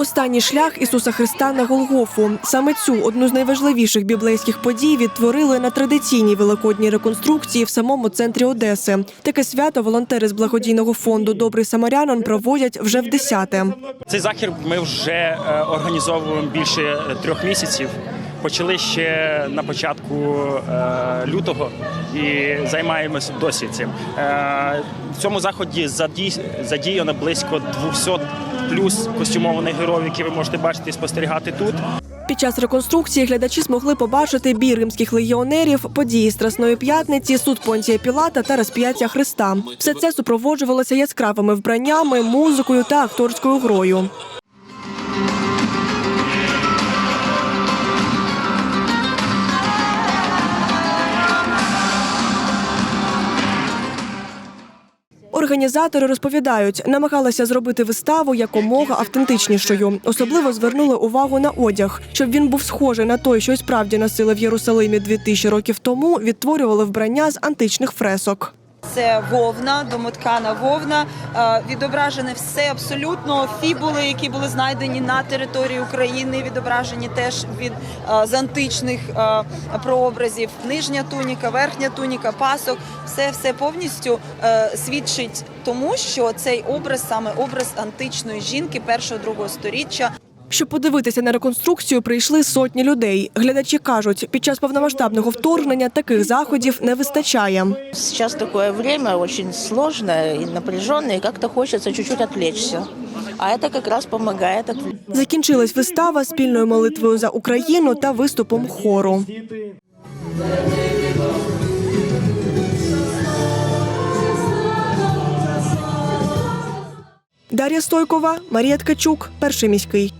Останній шлях Ісуса Христа на Голгофу. Саме цю одну з найважливіших біблейських подій відтворили на традиційній великодній реконструкції в самому центрі Одеси. Таке свято волонтери з благодійного фонду Добрий Самарянин проводять вже в десяте. Цей захід ми вже е, організовуємо більше е, трьох місяців. Почали ще на початку е, лютого і займаємося досі цим. Е, в цьому заході задіяно близько 200 плюс костюмованих героїв, які ви можете бачити і спостерігати тут. Під час реконструкції глядачі змогли побачити бій римських легіонерів, події Страсної п'ятниці, суд Понтія Пілата та розп'яття Христа. Все це супроводжувалося яскравими вбраннями, музикою та акторською грою. Організатори розповідають, намагалися зробити виставу якомога автентичнішою. Особливо звернули увагу на одяг, щоб він був схожий на той, що й справді носили в Єрусалимі 2000 років тому. Відтворювали вбрання з античних фресок. Це вовна, домоткана вовна. Е, Відображені все абсолютно фібули, які були знайдені на території України. Відображені теж від е, з античних е, прообразів. Нижня туніка, верхня туніка, пасок. Все все повністю е, свідчить тому, що цей образ саме образ античної жінки першого другого сторіччя. Щоб подивитися на реконструкцію, прийшли сотні людей. Глядачі кажуть, під час повномасштабного вторгнення таких заходів не вистачає. Сейчас такое время очень сложное и напряженное, и как-то хочется чуть-чуть. А это как раз помогает отвлечься. Закінчилась вистава спільною молитвою за Україну та виступом хору. Дар'я Стойкова, Марія Ткачук, перший міський.